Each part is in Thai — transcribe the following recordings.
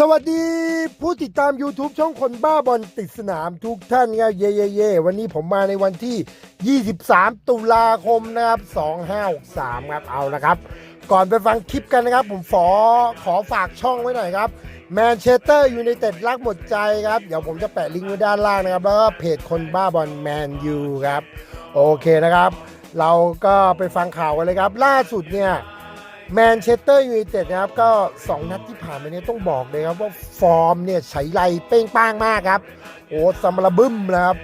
สวัสดีผู้ติดตาม YouTube ช่องคนบ้าบอลติดสนามทุกท่านครับเย่เย่เย่วันนี้ผมมาในวันที่ 23 ตุลาคมนะครับ 2563 ครับเอาละครับ ก่อนไปฟังคลิปกันนะครับ ผมขอขอฝากช่องไว้หน่อยครับแมนเชสเตอร์ยูไนเต็ดรักหมดใจครับ เดี๋ยวผมจะแปะลิงก์ไว้ด้านล่างนะครับ แล้วก็เพจคนบ้าบอลแมนยูครับ โอเคนะครับ เราก็ไปฟังข่าวกันเลยครับ ล่าสุดเนี่ย แมนเชสเตอร์ยูไนเต็ดนะครับก็ 2 นัดที่ผ่านมาเนี่ยต้องบอกเลยครับว่าฟอร์มเนี่ยใช้ไรเป้งป้างมากครับ โอ้สมรบึ้มนะครับ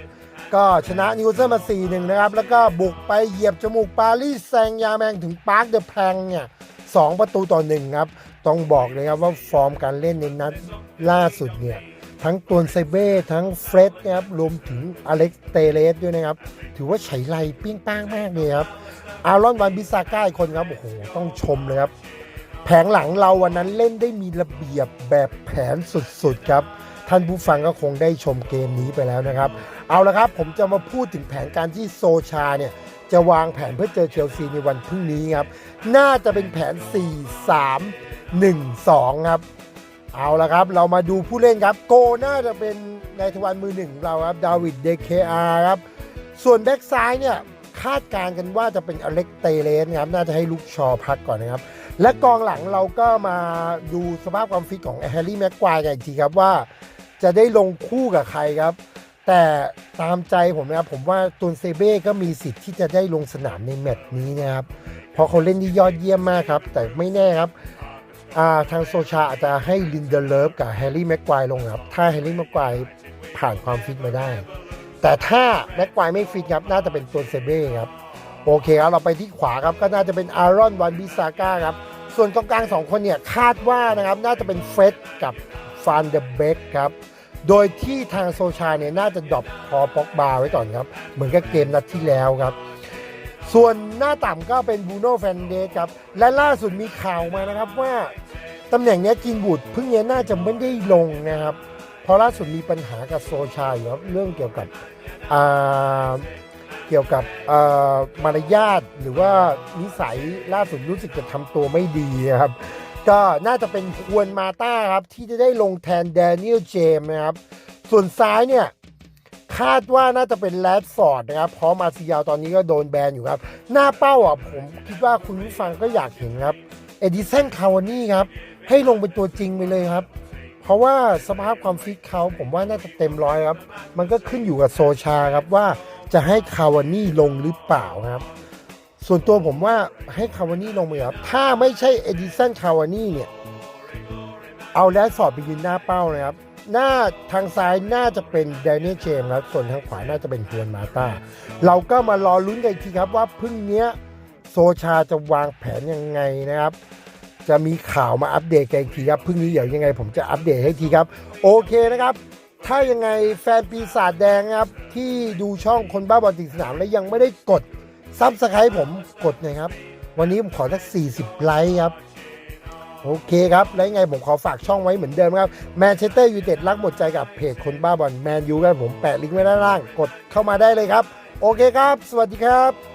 ก็ชนะนิวเซอร์มา 4-1 นะครับ แล้วก็บุกไปเหยียบจมูกปารีสแซงยาแมงถึงปาร์คเดอะแพงเนี่ยสองประตูต่อหนึ่งครับ ต้องบอกเลยครับว่าฟอร์มการเล่นในนัดล่าสุดเนี่ย ทั้งตัวเซเบ้ทั้งเฟร็ดนะครับรวมถึงอเล็กเตเลสด้วยนะครับ ถือว่าใช้ไรเปิ้งป้างมากเลยครับ อารอนวันบิซาก้าอีกคนครับ โอ้โห ต้องชมเลยครับ แผงหลังเราวันนั้นเล่นได้มีระเบียบแบบแผนสุดๆครับ ท่านผู้ฟังก็คงได้ชมเกมนี้ไปแล้วนะครับ เอาละครับผมจะมาพูดถึงแผนการที่โซชาเนี่ยจะวางแผนเพื่อเจอเชลซีในวันพรุ่งนี้ครับ น่าจะเป็นแผน 4 3 1 2 ครับ เอาละครับ เรามาดูผู้เล่นครับ โกน่าจะเป็นนทวันมือหนึ่งของเราครับ ดาวิดเดเคอาครับ ส่วนแบ็กซ้ายเนี่ย คาดการณ์กันว่าจะเป็นอเล็กเตเลสนครับ น่าจะให้ลูกชอพักก่อนนะครับ และกองหลังเราก็มาดูสภาพความฟิตของแฮร์รี่แม็กควายกันอีกทีครับว่า จะได้ลงคู่กับใครครับ แต่ตามใจผมนะครับผมว่าตุนเซเบ้ก็มีสิทธิ์ที่จะได้ลงสนามในแมตช์นี้นะครับเพราะเขาเล่นที่ยอดเยี่ยมมากครับ แต่ไม่แน่ครับ ทางโซชาอาจจะให้ลินเดอร์เลิฟกับแฮร์รี่แม็กควายลงครับ ถ้าแฮร์รี่แม็กควายผ่านความฟิตมาได้ แต่ถ้าแม็กควายไม่ฟิตครับน่าจะเป็นตัวเซเบ้ครับ โอเคครับ เราไปที่ขวาครับก็น่าจะเป็นอารอนวันบิซาก้าครับ ส่วนกองกลางสองคนเนี่ยคาดว่านะครับน่าจะเป็นเฟร็ดกับฟานเดเบกครับโดยที่ทางโซชาเนี่ยน่าจะดรอปพอป็อกบาไว้ก่อนครับ เหมือนกับเกมนัดที่แล้วครับ ส่วนหน้าต่ำก็เป็นบูโน่แฟนเดสครับ และล่าสุดมีข่าวมานะครับว่าตำแหน่งเนี้ยกินบุตรเพิ่งเนี้ยน่าจะไม่ได้ลงนะครับ เพราะล่าสุดมีปัญหากับโซชาอยู่ครับเรื่องเกี่ยวกับอ่าเกี่ยวกับอ่ามารยาทหรือว่านิสัยล่าสุดรู้สึกจะทำตัวไม่ดีนะครับ ก็น่าจะเป็นควนมาต้าครับที่จะได้ลงแทนแดเนียลเจมส์นะครับ ส่วนซ้ายเนี่ย คาดว่าน่าจะเป็นแรดฟอร์ดนะครับเพราะมาซิยาวตอนนี้ก็โดนแบนอยู่ครับ หน้าเป้าอะผมคิดว่าคุณผู้ฟังก็อยากเห็นครับ เอดิสันคาวานี่ครับ ให้ลงเป็นตัวจริงไปเลยครับ เพราะว่าสภาพความฟิตเขาผมว่าน่าจะเต็มร้อยครับ มันก็ขึ้นอยู่กับโซชาครับว่าจะให้คาวานี่ลงหรือเปล่าครับ ส่วนตัวผมว่าให้คาวานี่ลงไปครับ ถ้าไม่ใช่เอดิสันคาวานี่เนี่ย เอาแรดฟอร์ดไปยืนหน้าเป้านะครับ หน้าทางซ้ายน่าจะเป็นแดเนียลเจมส์ครับส่วนทางขวาน่าจะเป็นเฮียนมาตาเราก็มารอลุ้นกันอีกทีครับว่าพรุ่งเนี้ยโซชาจะวางแผนยังไงนะครับ จะมีข่าวมาอัปเดตกันอีกทีครับพรุ่งนี้เดี๋ยวยังไง ผมจะอัปเดตให้ทีครับ โอเคนะครับ ถ้ายังไงแฟนปีศาจแดงนะครับ ที่ดูช่องคนบ้าบอลติดสนามแล้วยังไม่ได้กดซับสไครต์ผมกดหน่อยครับ วันนี้ผมขอสัก40 ไลค์ครับ โอเคครับ แล้วยังไงผมขอฝากช่องไว้เหมือนเดิมครับแมนเชสเตอร์ยูไนเต็ดรักหมดใจกับเพจคนบ้าบอลแมนยูครับผมแปะลิงก์ไว้ด้านล่าง กดเข้ามาได้เลยครับ โอเคครับ สวัสดีครับ